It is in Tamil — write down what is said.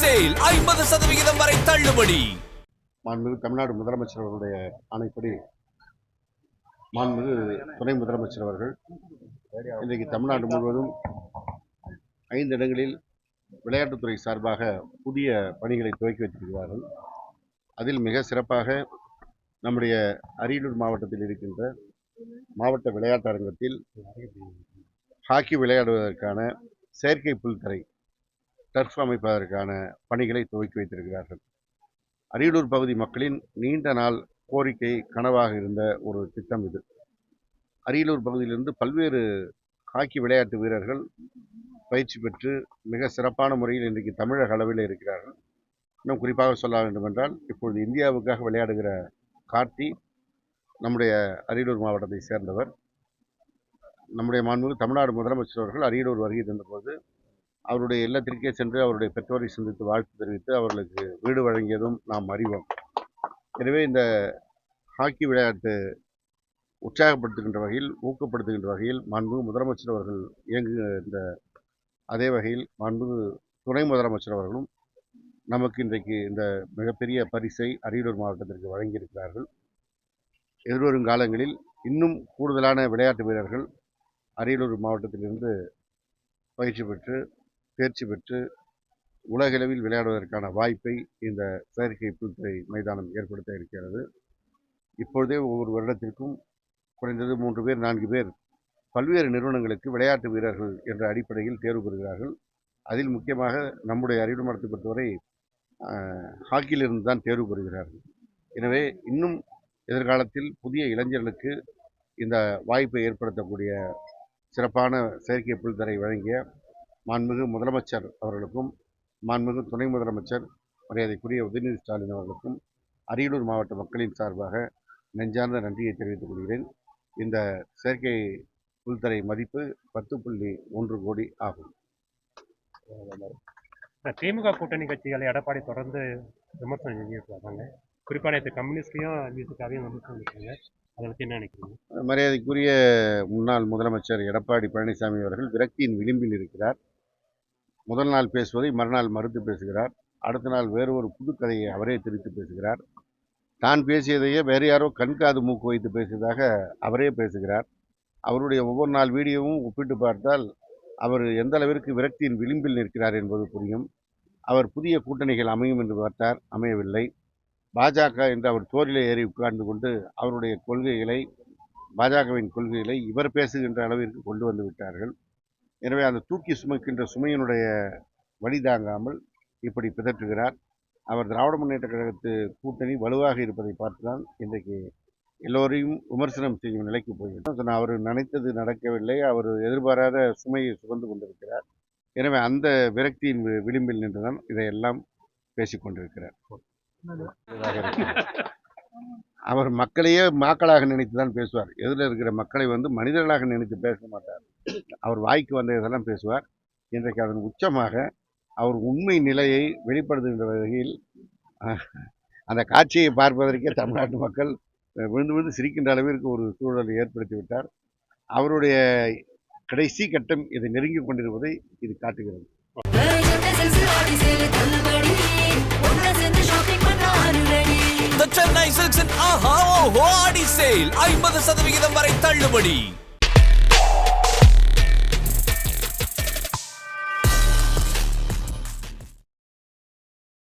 சேல் ஐம்பது சதவிகிதம் வரை தள்ளுபடி. மாண்புமிகு தமிழ்நாடு முதலமைச்சர் அவர்களுடைய ஆணைப்படி மாண்புமிகு துணை முதலமைச்சர் அவர்கள் இன்றைக்கு தமிழ்நாடு முழுவதும் ஐந்து இடங்களில் விளையாட்டுத்துறை சார்பாக புதிய பணிகளை துவக்கி வைத்திருக்கிறார்கள். அதில் மிக சிறப்பாக நம்முடைய அரியலூர் மாவட்டத்தில் இருக்கின்ற மாவட்ட விளையாட்டு அரங்கத்தில் ஹாக்கி விளையாடுவதற்கான செயற்கை புல்தரை டர்ஃப் அமைப்பதற்கான பணிகளை துவக்கி வைத்திருக்கிறார்கள். அரியலூர் பகுதி மக்களின் நீண்ட நாள் கோரிக்கை கனவாக இருந்த ஒரு திட்டம் இது. அரியலூர் பகுதியிலிருந்து பல்வேறு ஹாக்கி விளையாட்டு வீரர்கள் பயிற்சி பெற்று மிக சிறப்பான முறையில் இன்றைக்கு தமிழக அளவில் இருக்கிறார்கள். இன்னும் குறிப்பாக சொல்ல வேண்டுமென்றால் இப்பொழுது இந்தியாவுக்காக விளையாடுகிற கார்த்தி நம்முடைய அரியலூர் மாவட்டத்தை சேர்ந்தவர். நம்முடைய மாண்புமிகு தமிழ்நாடு முதலமைச்சர் அவர்கள் அரியலூர் வருகை தந்தபோது அவருடைய இல்லத்திற்கே சென்று அவருடைய பெற்றோரை சந்தித்து வாழ்த்து தெரிவித்து அவர்களுக்கு வீடு வழங்கியதும் நாம் அறிவோம். எனவே இந்த ஹாக்கி விளையாட்டு உற்சாகப்படுத்துகின்ற வகையில் ஊக்கப்படுத்துகின்ற வகையில் மாண்புமிகு முதலமைச்சர் அவர்கள் இயங்குகின்ற அதே வகையில் மாண்புமிகு துணை முதலமைச்சர் அவர்களும் நமக்கு இன்றைக்கு இந்த மிகப்பெரிய பரிசை அரியலூர் மாவட்டத்திற்கு வழங்கியிருக்கிறார்கள். எதிர்வரும் காலங்களில் இன்னும் கூடுதலான விளையாட்டு வீரர்கள் அரியலூர் மாவட்டத்திலிருந்து பயிற்சி பெற்று தேர்ச்சி பெற்று உலகளவில் விளையாடுவதற்கான வாய்ப்பை இந்த செயற்கை புல்துறை மைதானம் ஏற்படுத்த இருக்கிறது. இப்பொழுதே ஒவ்வொரு வருடத்திற்கும் குறைந்தது மூன்று பேர் நான்கு பேர் பல்வேறு நிறுவனங்களுக்கு விளையாட்டு வீரர்கள் என்ற அடிப்படையில் தேர்வு பெறுகிறார்கள். அதில் முக்கியமாக நம்முடைய அரியலூர் மரத்தை பொறுத்தவரை ஹாக்கியிலிருந்து தான் தேர்வு பெறுகிறார்கள். எனவே இன்னும் எதிர்காலத்தில் புதிய இளைஞர்களுக்கு இந்த வாய்ப்பை ஏற்படுத்தக்கூடிய சிறப்பான செயற்கை புல்தரை வழங்கிய மாண்புமிகு முதலமைச்சர் அவர்களுக்கும் மாண்புமிகு துணை முதலமைச்சர் மரியாதைக்குரிய உதயநிதி ஸ்டாலின் அவர்களுக்கும் அரியலூர் மாவட்ட மக்களின் சார்பாக நெஞ்சார்ந்த நன்றியை தெரிவித்துக் கொள்கிறேன். இந்த செயற்கை புல்தரை மதிப்பு பத்து புள்ளி ஒன்று கோடி ஆகும். திமுக கூட்டணி கட்சிகளை எடப்பாடி தொடர்ந்து விமர்சனம் செஞ்சுட்டு வராங்க குறிப்பாக நேற்று கம்யூனிஸ்டையும் பிஜேபியாவையும் விமர்சனம் பண்ணிருக்காங்க அதை பற்றி என்ன நினைக்கிறீங்க? மரியாதைக்குரிய முன்னாள் முதலமைச்சர் எடப்பாடி பழனிசாமி அவர்கள் விரக்தியின் விளிம்பில் இருக்கிறார். முதல் நாள் பேசுவதை மறுநாள் மறுத்து பேசுகிறார். அடுத்த நாள் வேறு ஒரு புது கதையை அவரே திரித்து பேசுகிறார். தான் பேசியதையே வேறு யாரோ கண்காது மூக்கு வைத்து பேசியதாக அவரே பேசுகிறார். அவருடைய ஒவ்வொரு நாள் வீடியோவும் ஒப்பிட்டு பார்த்தால் அவர் எந்த அளவிற்கு விரக்தியின் விளிம்பில் நிற்கிறார் என்பது புரியும். அவர் புதிய கூட்டணிகள் அமையும் என்று பார்த்தார் அமையவில்லை. பாஜக என்று அவர் தோரிலே ஏறி உட்கார்ந்து கொண்டு அவருடைய கொள்கைகளை பாஜகவின் கொள்கைகளை இவர் பேசுகின்ற அளவிற்கு கொண்டு வந்து விட்டார்கள். எனவே அந்த தூக்கி சுமக்கின்ற சுமையினுடைய வழி தாங்காமல் இப்படி பிதற்றுகிறார். அவர் திராவிட முன்னேற்ற கழகத்து கூட்டணி வலுவாக இருப்பதை பார்த்துதான் இன்றைக்கு எல்லோரையும் விமர்சனம் செய்யும் நிலைக்கு போயிருக்கிறார். அவர் நினைத்தது நடக்கவில்லை. அவர் எதிர்பாராத சுமையை சுமந்து கொண்டிருக்கிறார். எனவே அந்த விரக்தியின் வி- விளிம்பில் நின்றுதான் இதையெல்லாம் பேசிக் கொண்டிருக்கிறார். அவர் மக்களையே மாக்களாக நினைத்து தான் பேசுவார். எதிரில் இருக்கிற மக்களை வந்து மனிதர்களாக நினைத்து பேச மாட்டார். அவர் வாய்க்கு வந்த இதெல்லாம் பேசுவார். இன்றைக்கு அதன் உச்சமாக அவர் உண்மை நிலையை வெளிப்படுத்துகின்ற வகையில் அந்த காட்சியை பார்ப்பதற்கே தமிழ்நாட்டு மக்கள் விழுந்து விழுந்து சிரிக்கின்ற அளவிற்கு ஒரு சூழலை ஏற்படுத்தி விட்டார். அவருடைய கடைசி கட்டம் இதை நெருங்கி கொண்டிருப்பதை இது காட்டுகிறது. சென்னை சில்க்ஸ் ஆஹா and ஆடி சேல் ஐம்பது சதவிகிதம் வரை தள்ளுபடி.